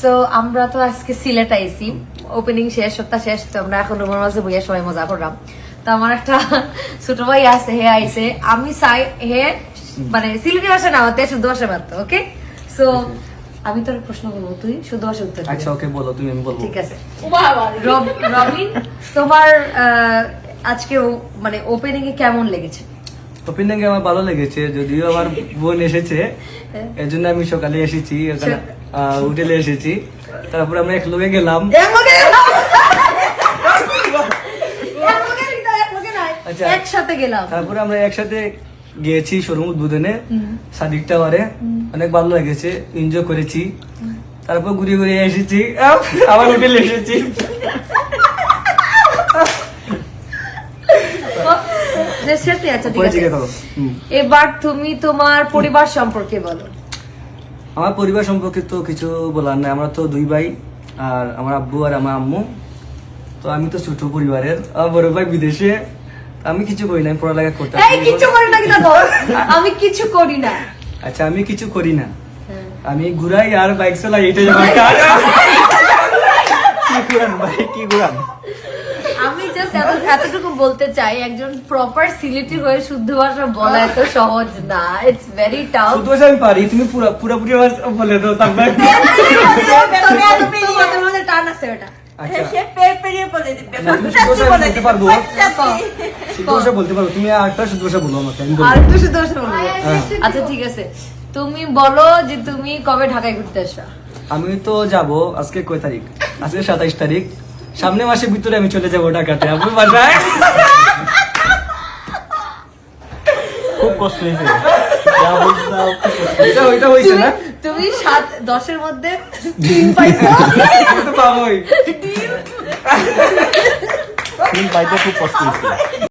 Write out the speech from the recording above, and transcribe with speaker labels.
Speaker 1: So আমরা তো আজকে সিলেট আইছি। ওপেনিং শেষ সপ্তাহ শেষ তো আমরা এখন রুমের মাঝে বইয়া সবাই মজা করলাম। তো আমার একটা ছোট ভাই আছে হে আইছে। আমি চাই হে মানে সিলেটি ভাষা না হতে শুদ্ধ ভাষা মারতো ওকে সো আমি তোর প্রশ্ন করব তুই শুদ্ধ ভাষা উত্তর।
Speaker 2: আচ্ছা ওকে বলো তুমি আমি বলব।
Speaker 1: ঠিক আছে। রব- রবিন তোমার আহ, আজকে মানে ওপেনিং এ কেমন লেগেছে?
Speaker 2: ওপেনিং এ আমার ভালো লেগেছে যদিও আমার বোন এসেছে এর জন্য আমি সকালে এসেছি ওখানে হোটেলে এসেছি। তারপর আমরা এক লোকে গেলাম। আচ্ছা।
Speaker 1: একসাথে গেলাম।
Speaker 2: তারপরে আমরা একসাথে গিয়েছি শোরুম উদ্বোধনে সাদিক টাওয়ারে। অনেক ভালো লেগেছে এনজয় করেছি। তারপর ঘুরে ঘুরে এসেছি আবার হোটেলে এসেছি।
Speaker 1: যে আচ্ছা ঠিক আছে।
Speaker 2: হুম।
Speaker 1: এবার তুমি তোমার পরিবার সম্পর্কে বলো।
Speaker 2: আমার পরিবার সম্পর্কে তো কিছু বলার নাই। আমরা তো দুই ভাই আর আমার আব্বু আর আমার আম্মু। তো আমি তো ছোট পরিবারের বড় ভাই বিদেশে। আমি কিছু করি না পড়ালেখা করতে
Speaker 1: এই কিছু করি না আমি কিছু করি না।
Speaker 2: আচ্ছা আমি কিছু করি না।
Speaker 1: হ্যাঁ।
Speaker 2: আমি ঘুরাই আর বাইক চালাই এটাই আমার কাজ। কি ঘুরান ভাই কি ঘুরান?
Speaker 1: আমি জাস্ট এতটুকু বলতে চাই একজন প্রপার সিলেটি হয়ে শুদ্ধ ভাষা বলা এত সহজ না। ইটস ভেরি টাফ
Speaker 2: শুধু ভাষা আমি পারি তুমি পুরো পুরোপুরি বলে দাও তারপরে
Speaker 1: তোমাদের মধ্যে টান আছে ওটা।
Speaker 2: আচ্ছা। শুদ্ধ শুদ্ধ শুদ্ধ
Speaker 1: শুদ্ধ বলব
Speaker 2: হ্যাঁ।
Speaker 1: আচ্ছা ঠিক আছে। তুমি বলো যে তুমি কবে ঢাকায় ঘুরতে আসছো
Speaker 2: আমি তো যাব আজকে কয় তারিখ? আজকে সাতাইশ তারিখ। সামনে মাসের ভিতরে আমি চলে যাব ঢাকাতে আপনি বাসায়।
Speaker 3: খুব কষ্ট হয়েছে।
Speaker 2: এটা ওইটা না?
Speaker 1: তুমি সাত দশের মধ্যে তিন পাইছো।
Speaker 2: আমি তো পাবোই।
Speaker 3: তিন পাইতে খুব কষ্ট হয়েছে।